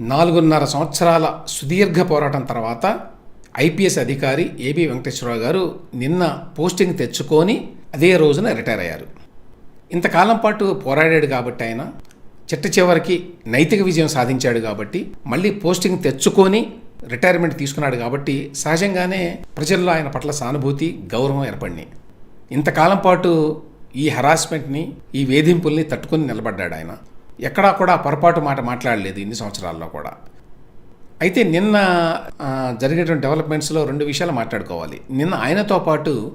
నాలుగున్నర సంవత్సరాల సుదీర్ఘ పోరాటం తర్వాత ఐపీఎస్ అధికారి ఏబి వెంకటేశ్వరరావు గారు నిన్న పోస్టింగ్ తెచ్చుకొని అదే రోజున రిటైర్ అయ్యారు. ఇంతకాలం పాటు పోరాడాడు కాబట్టి ఆయన చిట్ట చివరికి నైతిక విజయం సాధించాడు కాబట్టి మళ్ళీ పోస్టింగ్ తెచ్చుకొని రిటైర్మెంట్ తీసుకున్నాడు కాబట్టి సహజంగానే ప్రజల్లో ఆయన పట్ల సానుభూతి గౌరవం ఏర్పడినాయి. ఇంతకాలం పాటు ఈ హరాస్మెంట్ని ఈ వేధింపుల్ని తట్టుకొని నిలబడ్డాడు ఆయన. ఎక్కడా కూడా పొరపాటు మాట మాట్లాడలేదు ఇన్ని సంవత్సరాల్లో కూడా. అయితే నిన్న ఆ, జరిగేటువంటి డెవలప్మెంట్స్లో రెండు విషయాలు మాట్లాడుకోవాలి. నిన్న ఆయనతో పాటు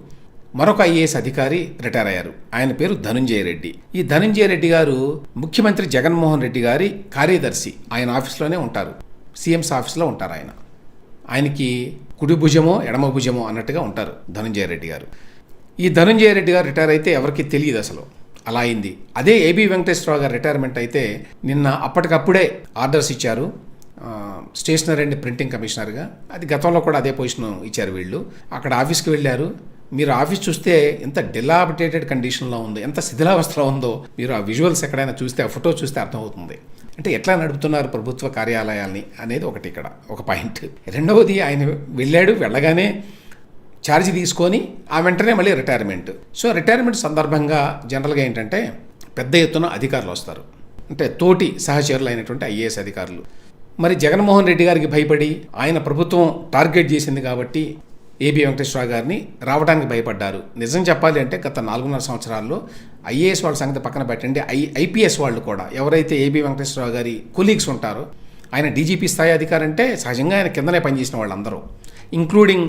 మరొక ఐఏఎస్ అధికారి రిటైర్ అయ్యారు. ఆయన పేరు ధనుంజయ రెడ్డి. ఈ ధనుంజయ రెడ్డి గారు ముఖ్యమంత్రి జగన్మోహన్ రెడ్డి గారి కార్యదర్శి. ఆయన ఆఫీస్లోనే ఉంటారు. సీఎంస్ ఆఫీస్లో ఉంటారు ఆయన. ఆయనకి కుడి భుజమో ఎడమ భుజమో అన్నట్టుగా ఉంటారు ధనుంజయ రెడ్డి గారు. ఈ ధనుంజయ రెడ్డి గారు రిటైర్ అయితే ఎవరికి తెలియదు అసలు. అలా అయింది. అదే ఏబి వెంకటేశ్వరరావు గారు రిటైర్మెంట్ అయితే నిన్న అప్పటికప్పుడే ఆర్డర్స్ ఇచ్చారు. స్టేషనరీ అండ్ ప్రింటింగ్ కమిషనర్గా అది గతంలో కూడా అదే పొజిషన్ ఇచ్చారు వీళ్ళు. అక్కడ ఆఫీస్కి వెళ్ళారు. మీరు ఆఫీస్ చూస్తే ఎంత డిలాబిటేటెడ్ కండిషన్లో ఉందో ఎంత శిథిలావస్థలో ఉందో మీరు ఆ విజువల్స్ ఎక్కడైనా చూస్తే ఆ ఫోటో చూస్తే అర్థమవుతుంది. అంటే ఎట్లా నడుపుతున్నారు ప్రభుత్వ కార్యాలయాల్ని అనేది ఒకటి ఇక్కడ ఒక పాయింట్. రెండవది ఆయన వెళ్ళాడు వెళ్ళగానే ఛార్జ్ తీసుకొని ఆ వెంటనే మళ్ళీ రిటైర్మెంట్ సో రిటైర్మెంట్ సందర్భంగా జనరల్గా ఏంటంటే పెద్ద ఎత్తున అధికారులు వస్తారు. అంటే తోటి సహచరులు అయినటువంటి ఐఏఎస్ అధికారులు. మరి జగన్మోహన్ రెడ్డి గారికి భయపడి ఆయన ప్రభుత్వం టార్గెట్ చేసింది కాబట్టి ఏబి వెంకటేశ్వర గారిని రావడానికి భయపడ్డారు. నిజం చెప్పాలి అంటే గత నాలుగున్నర సంవత్సరాల్లో ఐఏఎస్ వాళ్ళ సంగతి పక్కన పెట్టండి. ఐ ఐపీఎస్ వాళ్ళు కూడా ఎవరైతే ఏబి వెంకటేశ్వరరావు గారి కొలీగ్స్ ఉంటారో ఆయన డీజీపీ స్థాయి అధికారంటే సహజంగా ఆయన కిందనే పనిచేసిన వాళ్ళందరూ. ఇంక్లూడింగ్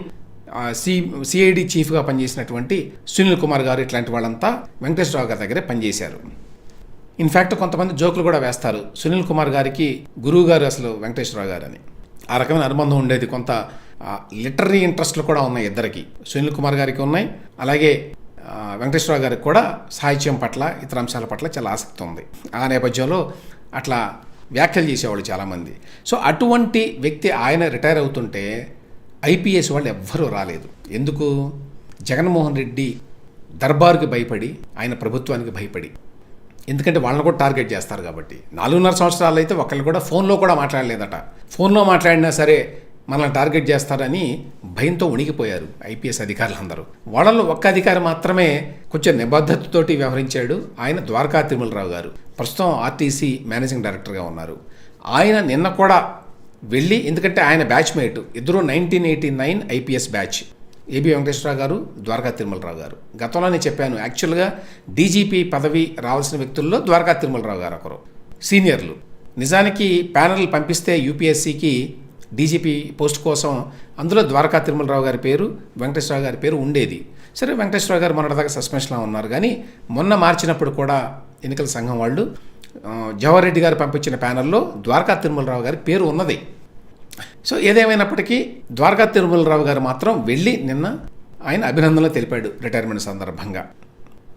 సి సిఐడి చీఫ్గా పనిచేసినటువంటి సునీల్ కుమార్ గారు ఇట్లాంటి వాళ్ళంతా వెంకటేశ్వరరావు గారి దగ్గరే పనిచేశారు. ఇన్ఫ్యాక్ట్ కొంతమంది జోకులు కూడా వేస్తారు. సునీల్ కుమార్ గారికి గురువు గారు అసలు వెంకటేశ్వరరావు గారు అని ఆ రకమైన అనుబంధం ఉండేది. కొంత లిటరీ ఇంట్రెస్ట్లు కూడా ఉన్నాయి ఇద్దరికి. సునీల్ కుమార్ గారికి ఉన్నాయి. అలాగే వెంకటేశ్వరరావు గారికి కూడా సాహిత్యం పట్ల ఇతర అంశాల పట్ల చాలా ఆసక్తి ఉంది. ఆ నేపథ్యంలో అట్లా వ్యాఖ్యలు చేసేవాళ్ళు చాలామంది. సో అటువంటి వ్యక్తి ఆయన రిటైర్ అవుతుంటే ఐపీఎస్ వాళ్ళు ఎవ్వరూ రాలేదు. ఎందుకు? జగన్మోహన్ రెడ్డి దర్బార్కి భయపడి ఆయన ప్రభుత్వానికి భయపడి. ఎందుకంటే వాళ్ళని కూడా టార్గెట్ చేస్తారు కాబట్టి. నాలుగున్నర సంవత్సరాలు అయితే ఒకళ్ళు కూడా ఫోన్లో కూడా మాట్లాడలేదట. ఫోన్లో మాట్లాడినా సరే మనల్ని టార్గెట్ చేస్తారని భయంతో ఉణిగిపోయారు ఐపీఎస్ అధికారులు అందరూ వాళ్ళలో ఒక్క అధికారి మాత్రమే కొంచెం నిబద్ధతతోటి వ్యవహరించాడు. ఆయన ద్వారకా తిరుమలరావు గారు. ప్రస్తుతం ఆర్టీసీ మేనేజింగ్ డైరెక్టర్గా ఉన్నారు. ఆయన నిన్న కూడా వెళ్ళి ఎందుకంటే ఆయన బ్యాచ్మేట్ ఇద్దరు nineteen eighty nine IPS batch AB Venkateswara Rao గారు ద్వారకా తిరుమలరావు గారు. గతంలోనే చెప్పాను యాక్చువల్గా డీజీపీ పదవి రావాల్సిన వ్యక్తుల్లో ద్వారకా తిరుమలరావు గారు ఒకరు. సీనియర్లు. నిజానికి ప్యానల్ పంపిస్తే యూపీఎస్సీకి డీజీపీ పోస్ట్ కోసం అందులో ద్వారకా తిరుమలరావు గారి పేరు వెంకటేశ్వరరావు గారి పేరు ఉండేది. సరే వెంకటేశ్వరరావు గారు మొన్నటిదాకా సస్పెన్షన్లో ఉన్నారు. కానీ మొన్న మార్చినప్పుడు కూడా ఎన్నికల సంఘం వాళ్ళు జవహర్ రెడ్డి గారు పంపించిన ప్యానెల్లో ద్వారకా తిరుమలరావు గారి పేరు ఉన్నది. సో ఏదేమైనప్పటికీ ద్వారకా తిరుమలరావు గారు మాత్రం వెళ్ళి నిన్న ఆయన అభినందనలు తెలిపాడు రిటైర్మెంట్ సందర్భంగా.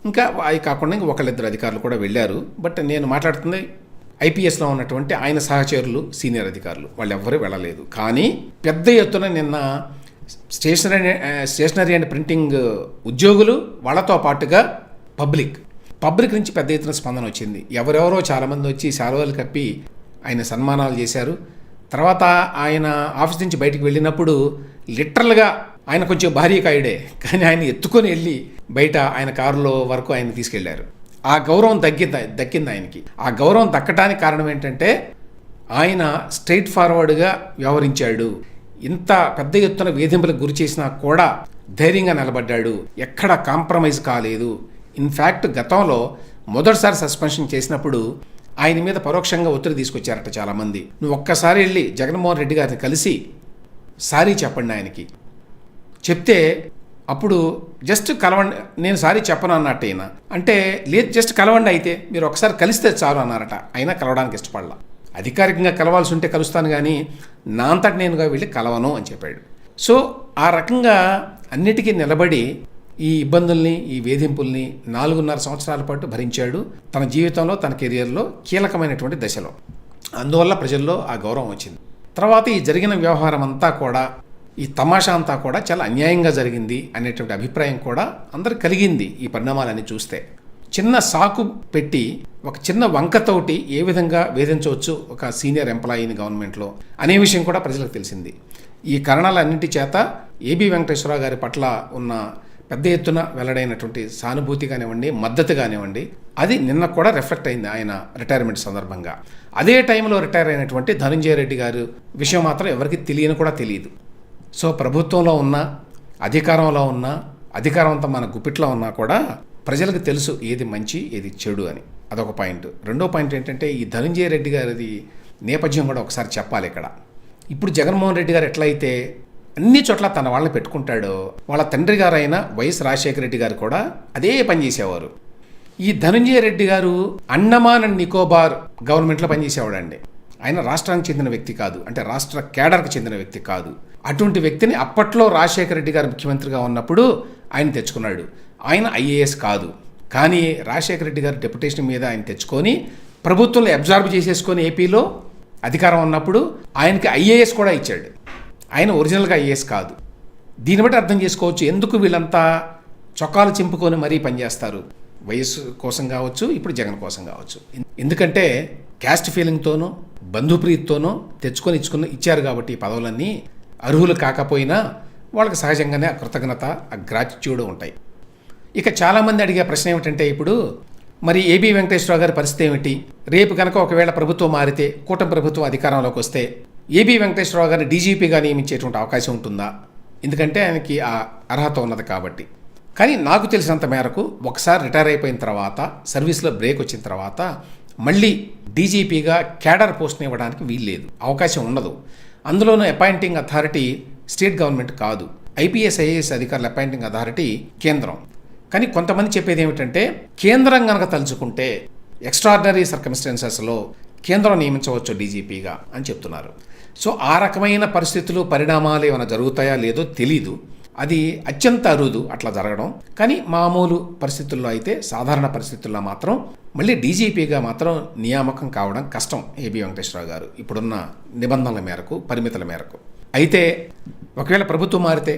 ఇంకా అవి కాకుండా ఇంకా ఒకళ్ళిద్దరు అధికారులు కూడా వెళ్ళారు. బట్ నేను మాట్లాడుతుంది ఐపీఎస్లో ఉన్నటువంటి ఆయన సహచరులు సీనియర్ అధికారులు. వాళ్ళు ఎవ్వరూ వెళ్ళలేదు. కానీ పెద్ద ఎత్తున నిన్న స్టేషనరీ స్టేషనరీ అండ్ ప్రింటింగ్ ఉద్యోగులు వాళ్ళతో పాటుగా పబ్లిక్ పబ్లిక్ నుంచి పెద్ద ఎత్తున స్పందన వచ్చింది. ఎవరెవరో చాలామంది వచ్చి శాలువాలు కప్పి ఆయన సన్మానాలు చేశారు. తర్వాత ఆయన ఆఫీస్ నుంచి బయటికి వెళ్ళినప్పుడు లిటరల్గా ఆయన కొంచెం భారీ కాయుడే కానీ ఆయన ఎత్తుకొని వెళ్ళి బయట ఆయన కారులో వరకు ఆయన తీసుకెళ్ళారు. ఆ గౌరవం దక్కింది దక్కింది ఆయనకి. ఆ గౌరవం దక్కడానికి కారణం ఏంటంటే ఆయన స్ట్రైట్ ఫార్వర్డ్గా వ్యవహరించాడు. ఇంత పెద్ద ఎత్తున వేధింపులకు గురి చేసినా కూడా ధైర్యంగా నిలబడ్డాడు. ఎక్కడ కాంప్రమైజ్ కాలేదు. ఇన్ఫ్యాక్ట్ గతంలో మొదటిసారి సస్పెన్షన్ చేసినప్పుడు ఆయన మీద పరోక్షంగా ఒత్తిడి తీసుకొచ్చారట చాలామంది. నువ్వు ఒక్కసారి వెళ్ళి జగన్మోహన్ రెడ్డి గారిని కలిసి సారీ చెప్పండి ఆయనకి. చెప్తే అప్పుడు జస్ట్ కలవండి నేను సారీ చెప్పను అన్నట్టు అయినా అంటే లేదు జస్ట్ కలవండి అయితే మీరు ఒకసారి కలిస్తే చాలు అన్నారట. అయినా కలవడానికి ఇష్టపడలా. అధికారికంగా కలవాల్సి ఉంటే కలుస్తాను కానీ నా అంతటి నేనుగా వెళ్ళి కలవను అని చెప్పాడు. సో ఆ రకంగా అన్నిటికీ నిలబడి ఈ ఇబ్బందుల్ని ఈ వేధింపుల్ని నాలుగున్నర సంవత్సరాల పాటు భరించాడు. తన జీవితంలో తన కెరియర్లో కీలకమైనటువంటి దశలో. అందువల్ల ప్రజల్లో ఆ గౌరవం వచ్చింది. తర్వాత ఈ జరిగిన వ్యవహారం అంతా కూడా ఈ తమాషా అంతా కూడా చాలా అన్యాయంగా జరిగింది అనేటువంటి అభిప్రాయం కూడా అందరు కలిగింది ఈ పరిణామాలన్నీ చూస్తే. చిన్న సాకు పెట్టి ఒక చిన్న వంకతోటి ఏ విధంగా వేధించవచ్చు ఒక సీనియర్ ఎంప్లాయీని గవర్నమెంట్లో అనే విషయం కూడా ప్రజలకు తెలిసింది. ఈ కారణాలన్నింటి చేత ఏబి వెంకటేశ్వరరావు గారి పట్ల ఉన్న పెద్ద ఎత్తున వెల్లడైనటువంటి సానుభూతి కానివ్వండి మద్దతు కానివ్వండి అది నిన్న కూడా రిఫ్లెక్ట్ అయింది ఆయన రిటైర్మెంట్ సందర్భంగా. అదే టైంలో రిటైర్ అయినటువంటి ధనంజయ రెడ్డి గారు విషయం మాత్రం ఎవరికి తెలియని కూడా తెలియదు. సో ప్రభుత్వంలో ఉన్న అధికారంలో ఉన్న అధికారవంతం మన గుప్పిట్లో ఉన్నా కూడా ప్రజలకు తెలుసు ఏది మంచి ఏది చెడు అని. అదొక పాయింట్ రెండో పాయింట్ ఏంటంటే ఈ ధనంజయ రెడ్డి గారిది నేపథ్యం కూడా ఒకసారి చెప్పాలి ఇక్కడ. ఇప్పుడు జగన్మోహన్ రెడ్డి గారు ఎట్లయితే అన్ని చోట్ల తన వాళ్ళని పెట్టుకుంటాడో. వాళ్ళ తండ్రి గారైన వైఎస్ రాజశేఖర రెడ్డి గారు కూడా అదే పని చేసేవారు. ఈ ధనంజయ రెడ్డి గారు అండమాన్ అండ్ నికోబార్ గవర్నమెంట్లో పనిచేసేవాడండి ఆయన రాష్ట్రానికి చెందిన వ్యక్తి కాదు. అంటే రాష్ట్ర కేడర్కి చెందిన వ్యక్తి కాదు. అటువంటి వ్యక్తిని అప్పట్లో రాజశేఖర రెడ్డి గారు ముఖ్యమంత్రిగా ఉన్నప్పుడు ఆయన తెచ్చుకున్నాడు. ఆయన ఐఏఎస్ కాదు. కానీ రాజశేఖర రెడ్డి గారు డెప్యుటేషన్ మీద ఆయన తెచ్చుకొని ప్రభుత్వంలో అబ్జార్బ్ చేసేసుకొని ఏపీలో అధికారం ఉన్నప్పుడు ఆయనకి ఐఏఎస్ కూడా ఇచ్చాడు. ఆయన ఒరిజినల్గా ఐఏఎస్ కాదు. దీన్ని బట్టి అర్థం చేసుకోవచ్చు ఎందుకు వీళ్ళంతా చొక్కాలు చింపుకొని మరీ పనిచేస్తారు. వయస్సు కోసం కావచ్చు ఇప్పుడు జగన్ కోసం కావచ్చు. ఎందుకంటే క్యాస్ట్ ఫీలింగ్తోనూ బంధుప్రీతితోనూ తెచ్చుకొని ఇచ్చుకుని ఇచ్చారు కాబట్టి ఈ పదవులన్నీ అర్హులు కాకపోయినా వాళ్ళకి సహజంగానే ఆ కృతజ్ఞత ఆ గ్రాటిట్యూడ్ ఉంటాయి. ఇక చాలామంది అడిగే ప్రశ్న ఏమిటంటే ఇప్పుడు మరి ఏబి వెంకటేశ్వరరావు గారి పరిస్థితి ఏమిటి? రేపు కనుక ఒకవేళ ప్రభుత్వం మారితే కూటమి ప్రభుత్వం అధికారంలోకి వస్తే ఏబి వెంకటేశ్వరరావు గారిని డీజీపీగా నియమించేటువంటి అవకాశం ఉంటుందా? ఎందుకంటే ఆయనకి ఆ అర్హత ఉన్నది కాబట్టి. కానీ నాకు తెలిసినంత మేరకు ఒకసారి రిటైర్ అయిపోయిన తర్వాత సర్వీస్లో బ్రేక్ వచ్చిన తర్వాత మళ్ళీ డీజీపీగా క్యాడర్ పోస్ట్ని ఇవ్వడానికి వీల్లేదు. అవకాశం ఉండదు. అందులోనూ అపాయింటింగ్ అథారిటీ స్టేట్ గవర్నమెంట్ కాదు. ఐపీఎస్ ఐఏఎస్ అధికారుల అపాయింటింగ్ అథారిటీ కేంద్రం. కానీ కొంతమంది చెప్పేది ఏమిటంటే కేంద్రం కనుక తలుచుకుంటే ఎక్స్ట్రాడినరీ సర్కమ్స్టెన్సెస్లో కేంద్రం నియమించవచ్చు డీజీపీగా అని చెప్తున్నారు. సో ఆ రకమైన పరిస్థితులు పరిణామాలు ఏమైనా జరుగుతాయా లేదో తెలీదు. అది అత్యంత అరుదు అట్లా జరగడం. కానీ మామూలు పరిస్థితుల్లో అయితే సాధారణ పరిస్థితుల్లో మాత్రం మళ్ళీ డీజీపీగా మాత్రం నియామకం కావడం కష్టం ఏబి వెంకటేశ్వరరావు గారు ఇప్పుడున్న నిబంధనల మేరకు పరిమితుల మేరకు. అయితే ఒకవేళ ప్రభుత్వం మారితే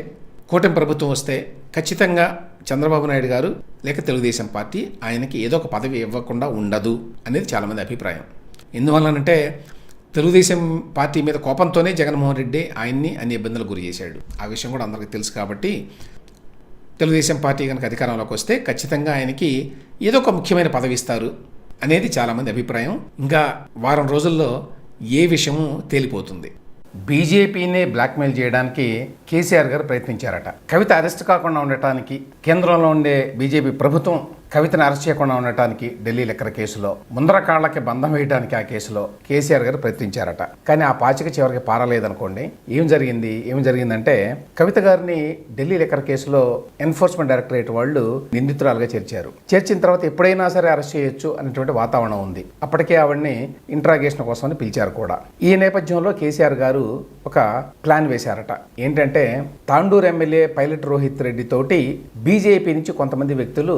కూటమి ప్రభుత్వం వస్తే ఖచ్చితంగా చంద్రబాబు నాయుడు గారు లేక తెలుగుదేశం పార్టీ ఆయనకి ఏదో ఒక పదవి ఇవ్వకుండా ఉండదు అనేది చాలామంది అభిప్రాయం. ఎందువల్లనంటే తెలుగుదేశం పార్టీ మీద కోపంతోనే జగన్మోహన్ రెడ్డి ఆయన్ని అన్ని ఇబ్బందులకు గురి చేశాడు. ఆ విషయం కూడా అందరికీ తెలుసు కాబట్టి తెలుగుదేశం పార్టీ కనుక అధికారంలోకి వస్తే ఖచ్చితంగా ఆయనకి ఏదో ఒక ముఖ్యమైన పదవి ఇస్తారు అనేది చాలామంది అభిప్రాయం. ఇంకా వారం రోజుల్లో ఏ విషయము తేలిపోతుంది. బీజేపీనే బ్లాక్మెయిల్ చేయడానికి కేసీఆర్ గారు ప్రయత్నించారట. కవిత అరెస్ట్ కాకుండా ఉండటానికి కేంద్రంలో ఉండే బీజేపీ ప్రభుత్వం కవితను అరెస్ట్ చేయకుండా ఉండటానికి ఢిల్లీ లెక్కర కేసులో ముందర కాళ్ళకి బంధం వేయడానికి ఆ కేసులో కేసీఆర్ గారు ప్రయత్నించారట. కానీ ఆ పాచిక చివరికి పారలేదనుకోండి. ఏం జరిగింది? ఏం జరిగిందంటే కవిత గారిని ఢిల్లీ లెక్కర కేసులో ఎన్ఫోర్స్మెంట్ డైరెక్టరేట్ వాళ్ళు నిందితురాలుగా చేర్చారు. చేర్చిన తర్వాత ఎప్పుడైనా సరే అరెస్ట్ చేయొచ్చు అనేటువంటి వాతావరణం ఉంది. అప్పటికే ఆవిడ్ని ఇంట్రాగేషన్ కోసం పిలిచారు కూడా. ఈ నేపథ్యంలో కేసీఆర్ గారు ఒక ప్లాన్ వేశారట. ఏంటంటే తాండూరు ఎమ్మెల్యే పైలట్ రోహిత్ రెడ్డి తోటి బీజేపీ నుంచి కొంతమంది వ్యక్తులు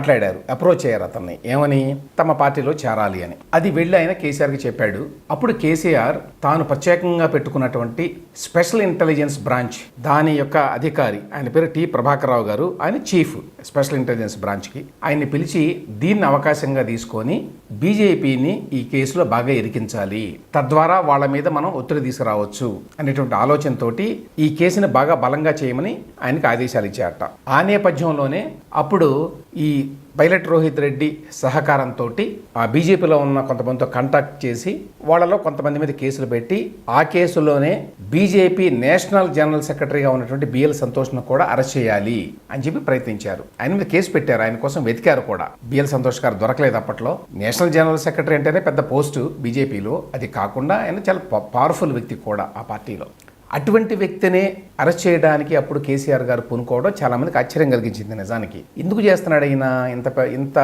మాట్లాడారు అప్రోచ్ అయ్యారు అతన్ని. ఏమని? తమ పార్టీలో చేరాలి అని. అది వెళ్ళి ఆయన కేసీఆర్కి చెప్పాడు. అప్పుడు కేసీఆర్ తాను ప్రత్యేకంగా పెట్టుకున్నటువంటి స్పెషల్ ఇంటెలిజెన్స్ బ్రాంచ్ దాని యొక్క అధికారి ఆయన పేరు టి ప్రభాకరరావు గారు ఆయన చీఫ్ స్పెషల్ ఇంటెలిజెన్స్ బ్రాంచ్కి. ఆయన్ని పిలిచి దీన్ని అవకాశంగా తీసుకొని బీజేపీని ఈ కేసులో బాగా ఇరికించాలి. తద్వారా వాళ్ళ మీద మనం ఒత్తిడి తీసుకురావచ్చు అనేటువంటి ఆలోచనతోటి ఈ కేసుని బాగా బలంగా చేయమని ఆయనకు ఆదేశాలు ఇచ్చారట. ఆ నేపథ్యంలోనే అప్పుడు ఈ పైలట్ రోహిత్ రెడ్డి సహకారంతో ఆ బీజేపీలో ఉన్న కొంతమందితో కాంటాక్ట్ చేసి వాళ్ళలో కొంతమంది మీద కేసులు పెట్టి ఆ కేసులోనే బీజేపీ నేషనల్ జనరల్ సెక్రటరీగా ఉన్నటువంటి బిఎల్ సంతోష్ను కూడా అరెస్ట్ చేయాలి అని చెప్పి ప్రయత్నించారు. ఆయన మీద కేసు పెట్టారు. ఆయన కోసం వెతికారు కూడా. బిఎల్ సంతోష్ గారు దొరకలేదు అప్పట్లో. నేషనల్ జనరల్ సెక్రటరీ అంటేనే పెద్ద పోస్టు బీజేపీలో. అది కాకుండా ఆయన చాలా పవర్ఫుల్ వ్యక్తి కూడా ఆ పార్టీలో. అటువంటి వ్యక్తినే అరెస్ట్ చేయడానికి అప్పుడు కేసీఆర్ గారు పూనుకోవడం చాలామందికి ఆశ్చర్యం కలిగించింది నిజానికి. ఎందుకు చేస్తున్నాడు అయినా ఇంత ఇంత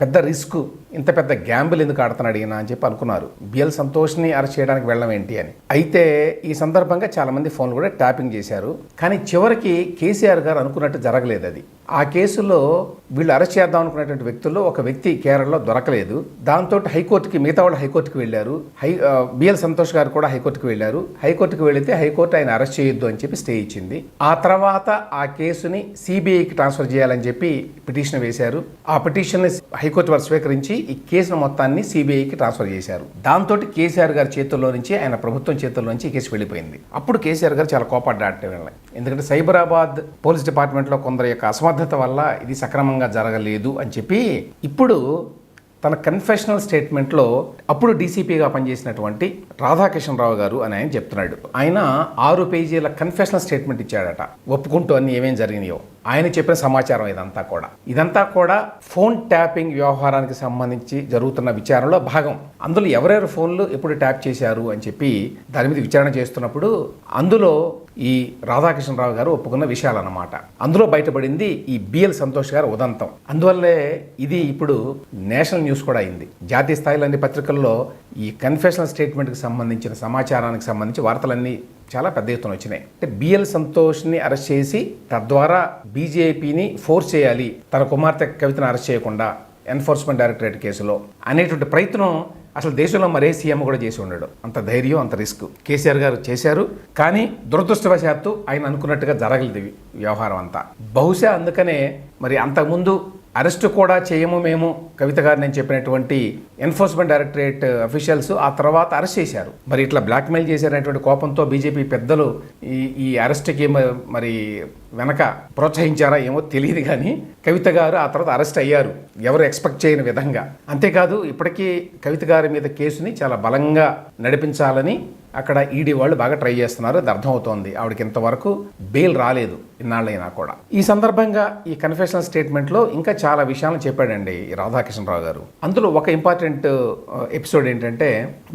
పెద్ద రిస్క్ ఇంత పెద్ద గ్యాంబుల్ ఎందుకు ఆడుతున్నాడు ఈయన అని చెప్పి అనుకున్నారు. బిఎల్ సంతోష్ని అరెస్ట్ చేయడానికి వెళ్ళడం ఏంటి అని. అయితే ఈ సందర్భంగా చాలామంది ఫోన్లు కూడా ట్యాపింగ్ చేశారు. కానీ చివరికి కేసీఆర్ గారు అనుకున్నట్టు జరగలేదు అది. ఆ కేసులో వీళ్ళు అరెస్ట్ చేద్దాం అనుకున్నటువంటి వ్యక్తుల్లో ఒక వ్యక్తి కేరళలో దొరకలేదు. దాంతో హైకోర్టుకి మిగతా వాళ్ళు హైకోర్టుకి వెళ్ళారు. హై బిఎల్ సంతోష్ గారు కూడా హైకోర్టుకి వెళ్ళారు. హైకోర్టుకి వెళితే హైకోర్టు ఆయన అరెస్ట్ చేయొద్దు అని చెప్పి స్టే ఇచ్చింది. ఆ తర్వాత ఆ కేసుని సిబిఐకి ట్రాన్స్ఫర్ చేయాలని చెప్పి పిటిషన్ వేశారు. ఆ పిటిషన్ హైకోర్టు వారు స్వీకరించి ఈ కేసును మొత్తాన్ని సిబిఐకి ట్రాన్స్ఫర్ చేశారు. దాంతో కేసీఆర్ గారి చేతుల్లో నుంచి ఆయన ప్రభుత్వం చేతుల్లో నుంచి ఈ కేసు వెళ్ళిపోయింది. అప్పుడు కేసీఆర్ గారు చాలా కోపడ్డాట వీళ్ళని. ఎందుకంటే సైబరాబాద్ పోలీస్ డిపార్ట్మెంట్లో కొందరి యొక్క అసమర్థత వల్ల ఇది సక్రమంగా జరగలేదు అని చెప్పి ఇప్పుడు తన కన్ఫెషనల్ స్టేట్మెంట్లో అప్పుడు డీసీపీగా పనిచేసినటువంటి రాధాకిషన్ రావు గారు అని ఆయన చెప్తున్నాడు. ఆయన ఆరు పేజీల కన్ఫెషనల్ స్టేట్మెంట్ ఇచ్చాడట. ఒప్పుకుంటూ అన్ని ఏమేం జరిగినాయో. ఆయన చెప్పిన సమాచారం ఇదంతా కూడా. ఇదంతా కూడా ఫోన్ ట్యాపింగ్ వ్యవహారానికి సంబంధించి జరుగుతున్న విచారణలో భాగం. అందులో ఎవరెవరు ఫోన్లు ఎప్పుడు ట్యాప్ చేశారు అని చెప్పి దాని మీద విచారణ చేస్తున్నప్పుడు అందులో ఈ రాధాకృష్ణరావు గారు ఒప్పుకున్న విషయాలు అన్నమాట అందులో బయటపడింది ఈ బిఎల్ సంతోష్ గారు ఉదంతం. అందువల్లే ఇది ఇప్పుడు నేషనల్ న్యూస్ కూడా అయింది. జాతీయ స్థాయిలో అన్ని పత్రికల్లో ఈ కన్ఫెషనల్ స్టేట్మెంట్కి సంబంధించిన సమాచారానికి సంబంధించి వార్తలన్నీ చాలా పెద్ద ఎత్తున వచ్చినాయి. అంటే బిఎల్ సంతోష్ని అరెస్ట్ చేసి తద్వారా బీజేపీని ఫోర్స్ చేయాలి. తన కుమార్తె కవితను అరెస్ట్ చేయకుండా ఎన్ఫోర్స్మెంట్ డైరెక్టరేట్ కేసులో అనేటువంటి ప్రయత్నం అసలు దేశంలో మరే సీఎం కూడా చేసి ఉండడు. అంత ధైర్యం అంత రిస్క్ కేసీఆర్ గారు చేశారు. కానీ దురదృష్టవశాత్తు ఆయన అనుకున్నట్టుగా జరగలేదు వ్యవహారం అంతా. బహుశా అందుకనే మరి అంతకుముందు అరెస్ట్ కూడా చేయము మేము. కవిత గారు నేను చెప్పినటువంటి ఎన్ఫోర్స్మెంట్ డైరెక్టరేట్ అఫీషియల్స్ ఆ తర్వాత అరెస్ట్ చేశారు. మరి ఇట్లా బ్లాక్మెయిల్ చేశారనేటువంటి కోపంతో బీజేపీ పెద్దలు ఈ ఈ అరెస్ట్కి మరి వెనక ప్రోత్సహించారా ఏమో తెలియదు కానీ కవిత గారు ఆ తర్వాత అరెస్ట్ అయ్యారు. ఎవరు ఎక్స్పెక్ట్ చేయని విధంగా. అంతేకాదు ఇప్పటికీ కవిత గారి మీద కేసుని చాలా బలంగా నడిపించాలని అక్కడ ఈడీ వాళ్ళు బాగా ట్రై చేస్తున్నారు అది అర్థమవుతోంది. ఆవిడకి ఇంతవరకు బెయిల్ రాలేదు ఇన్నాళ్ళైనా కూడా. ఈ సందర్భంగా ఈ కన్ఫెషనల్ స్టేట్మెంట్లో ఇంకా చాలా విషయాలను చెప్పాడండి ఈ రాధాకృష్ణరావు గారు. అందులో ఒక ఇంపార్టెంట్ ఎపిసోడ్ uh, ఏంటంటే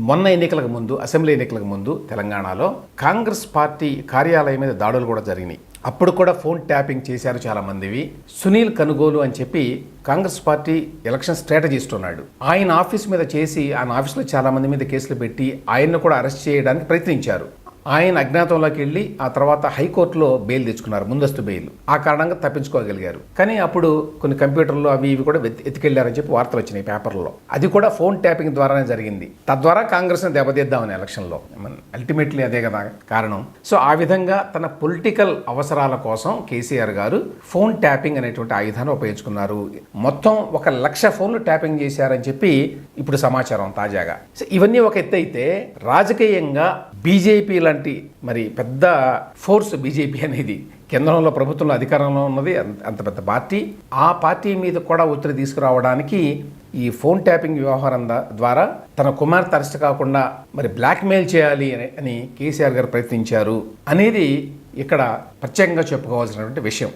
మొన్న ఎన్నికలకు ముందు అసెంబ్లీ ఎన్నికలకు ముందు తెలంగాణలో కాంగ్రెస్ పార్టీ కార్యాలయం మీద దాడులు కూడా జరిగినాయి. అప్పుడు కూడా ఫోన్ ట్యాపింగ్ చేశారు చాలా మందివి సునీల్ కనుగోలు అని చెప్పి కాంగ్రెస్ పార్టీ ఎలక్షన్ స్ట్రాటజిస్ట్ ఉన్నాడు. ఆయన ఆఫీస్ మీద చేసి ఆయన ఆఫీస్లో చాలా మంది మీద కేసులు పెట్టి ఆయన్ను కూడా అరెస్ట్ చేయడానికి ప్రయత్నించారు. ఆయన అజ్ఞాతంలోకి వెళ్ళి ఆ తర్వాత హైకోర్టులో బెయిల్ తెచ్చుకున్నారు ముందస్తు బెయిల్. ఆ కారణంగా తప్పించుకోగలిగారు. కానీ అప్పుడు కొన్ని కంప్యూటర్లు అవి ఇవి కూడా వెత్- ఎత్తుకెళ్ళారని చెప్పి వార్తలు వచ్చినాయి పేపర్లో. అది కూడా ఫోన్ ట్యాపింగ్ ద్వారానే జరిగింది. తద్వారా కాంగ్రెస్ని దెబ్బతీద్దామని ఎలక్షన్లో. అల్టిమేట్లీ అదే కదా కారణం. సో ఆ విధంగా తన పొలిటికల్ అవసరాల కోసం కేసీఆర్ గారు ఫోన్ ట్యాపింగ్ అనేటువంటి ఆయుధాన్ని ఉపయోగించుకున్నారు. మొత్తం ఒక లక్ష ఫోన్లు ట్యాపింగ్ చేశారని చెప్పి ఇప్పుడు సమాచారం తాజాగా. సో ఇవన్నీ ఒక ఎత్తు అయితే రాజకీయంగా బీజేపీ లాంటి మరి పెద్ద ఫోర్స్ బీజేపీ అనేది కేంద్రంలో ప్రభుత్వంలో అధికారంలో ఉన్నది. అంత పెద్ద పార్టీ. ఆ పార్టీ మీద కూడా ఒత్తిడి తీసుకురావడానికి ఈ ఫోన్ ట్యాపింగ్ వ్యవహారం ద్వారా తన కుమార్తె అరెస్ట్ కాకుండా మరి బ్లాక్మెయిల్ చేయాలి అని అని కేసీఆర్ గారు ప్రయత్నించారు అనేది ఇక్కడ ప్రత్యేకంగా చెప్పుకోవాల్సినటువంటి విషయం.